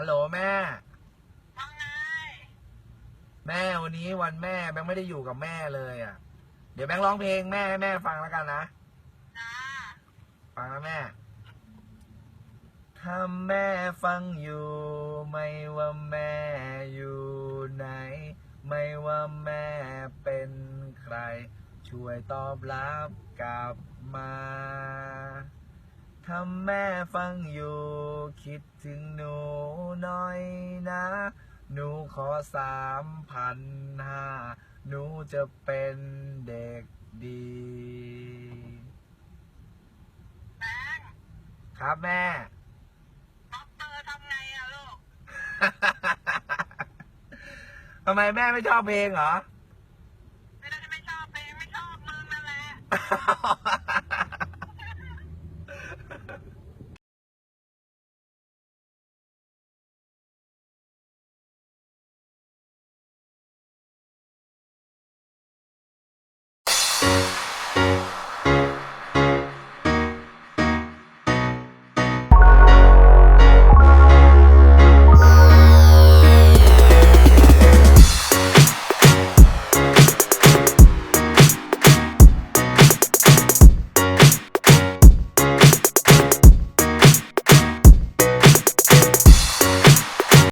ฮัลโหลแม่ ว่าไงแม่วันนี้วันแม่แบงค์ไม่ได้อยู่กับแม่เลยอะ เดี๋ยวแบงค์ร้องเพลงแม่ให้แม่ฟังแล้วกันนะ จ้าฟังนะแม่ ถ้าแม่ฟังอยู่ ไม่ว่าแม่อยู่ไหน ไม่ว่าแม่เป็นใคร ช่วยตอบรับกลับมา ถ้าแม่ฟังอยู่ คิดถึงหนูน้อยนะ หนูขอสามพันห้าหนูจะเป็นเด็กดีครับแม่ป๊อปเปอร์ทำไงอะลูก ทำไมแม่ไม่ชอบเพลงเหรอ ไม่ได้ไม่ชอบเพลงไม่ชอบมึงนั่นแหละ